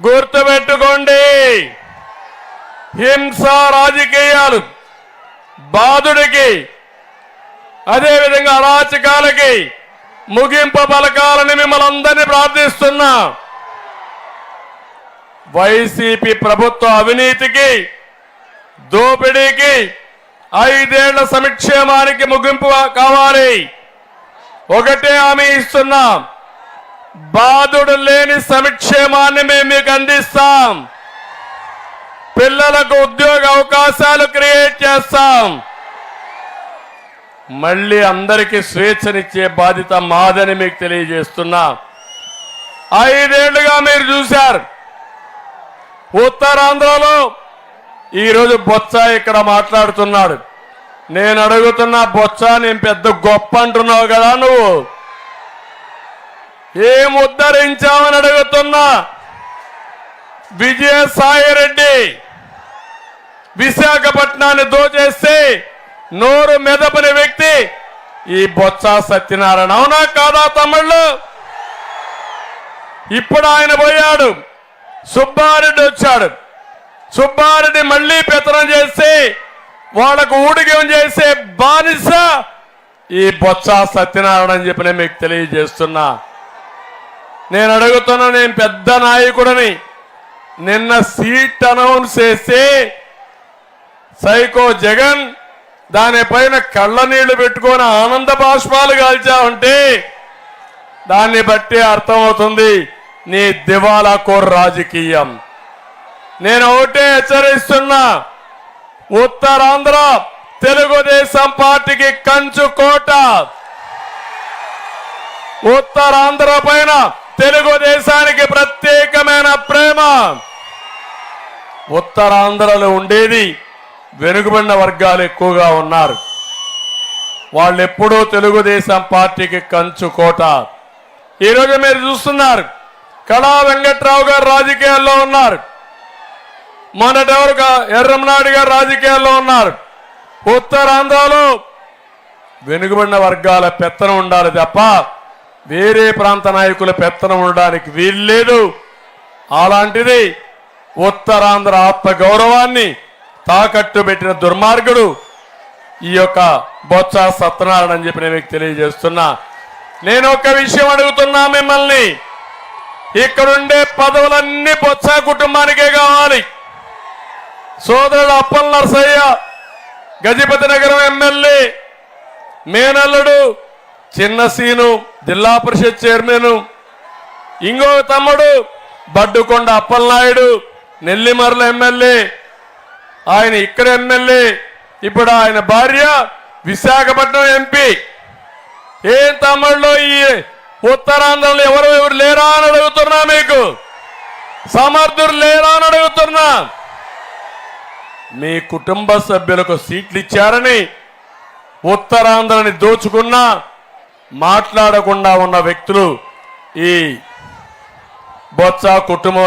గుర్తుపెట్టుకోండి. హింస రాజకీయాలు బాధుడికి అదేవిధంగా అరాచకాలకి ముగింపు పలకాలని మిమ్మల్ని అందరినీ ప్రార్థిస్తున్నా. వైసీపీ ప్రభుత్వ అవినీతికి దోపిడీకి ఐదేళ్ళ సంక్షేమానికి ముగింపు కావాలి. ఒకటే హామీ ఇస్తున్నాం. బాధుడు లేని సంక్షేమాన్ని మేము మీకు అందిస్తాం. పిల్లలకు ఉద్యోగ అవకాశాలు క్రియేట్ చేస్తాం. మళ్ళీ అందరికీ స్వేచ్ఛనిచ్చే బాధ్యత మాదని మీకు తెలియజేస్తున్నా. ఐదేళ్ళుగా మీరు చూశారు. ఉత్తరాంధ్రలో ఈరోజు బొత్స ఇక్కడ మాట్లాడుతున్నాడు. నేను అడుగుతున్నా బొత్స నేను పెద్ద గొప్ప అంటున్నావు కదా నువ్వు. ఏం ఉద్ధరించామని అడుగుతున్నా? విజయసాయి రెడ్డి విశాఖపట్నాన్ని దోచేస్తే నోరు మెదపని వ్యక్తి ఈ బొత్స సత్యనారాయణ. అవునా కాదా తమిళ్ళు ఇప్పుడు ఆయన పోయాడు. సుబ్బారెడ్డి వచ్చాడు. సుబ్బారెడ్డి మళ్ళీ పెత్తనం చేసి వాళ్ళకు ఊడిగం చేసే బానిస ఈ బొత్స సత్యనారాయణ అని చెప్పి నేను మీకు తెలియజేస్తున్నా. నేను అడుగుతున్నా నేను పెద్ద నాయకుడని. నిన్న సీట్ అనౌన్స్ చేసి సైకో జగన్ దానిపైన కళ్ళ నీళ్ళు పెట్టుకొని ఆనంద బాష్పాలు కాల్చావంటే దాన్ని బట్టి అర్థమవుతుంది నీ దివాలా కోర్ రాజకీయం. నేను ఒకటే హెచ్చరిస్తున్నా ఉత్తరాంధ్ర తెలుగుదేశం పార్టీకి కంచు కోట. ఉత్తరాంధ్ర పైన తెలుగుదేశానికి ప్రత్యేకమైన ప్రేమ. ఉత్తరాంధ్రలో ఉండేది వెనుకబడిన వర్గాలు ఎక్కువగా ఉన్నారు. వాళ్ళు ఎప్పుడూ తెలుగుదేశం పార్టీకి కంచు కోట. ఈరోజు మీరు చూస్తున్నారు కళా వెంకట్రావు గారు రాజకీయాల్లో ఉన్నారు. మొన్నటెవరు ఎర్రంనాయుడు గారు రాజకీయాల్లో ఉన్నారు. ఉత్తరాంధ్రలో వెనుకబడిన వర్గాల పెత్తనం ఉండాలి తప్ప వేరే ప్రాంత నాయకుల పెత్తనం ఉండడానికి వీల్లేదు. అలాంటిది ఉత్తరాంధ్ర ఆత్మ గౌరవాన్ని తాకట్టు పెట్టిన దుర్మార్గుడు ఈ యొక్క బొత్స సత్యనారాయణ అని చెప్పి నేను మీకు తెలియజేస్తున్నా. నేను ఒక విషయం అడుగుతున్నా మిమ్మల్ని. ఇక్కడుండే పదవులన్నీ బొత్స కుటుంబానికే కావాలి. సోదరుడు అప్పల్ నరసయ్య గజపతి నగరం ఎమ్మెల్యే మేనల్లుడు చిన్న సీను జిల్లా పరిషత్ చైర్మన్ ఇంకో తమ్ముడు బడ్డుకొండ అప్పలనాయుడు నెల్లిమర్ల ఎమ్మెల్యే ఆయన ఇక్కడ ఎమ్మెల్యే ఇప్పుడు ఆయన భార్య విశాఖపట్నం ఎంపీ. ఏం తమ్ముళ్ళు ఈ ఉత్తరాంధ్రలో ఎవరు ఎవరు లేరా అని అడుగుతున్నా మీకు? సమర్థుడు లేరా అని అడుగుతున్నా. మీ కుటుంబ సభ్యులకు సీట్లు ఇచ్చారని ఉత్తరాంధ్రని దోచుకున్నా మాట్లాడకుండా ఉన్న వ్యక్తులు ఈ బొత్స కుటుంబం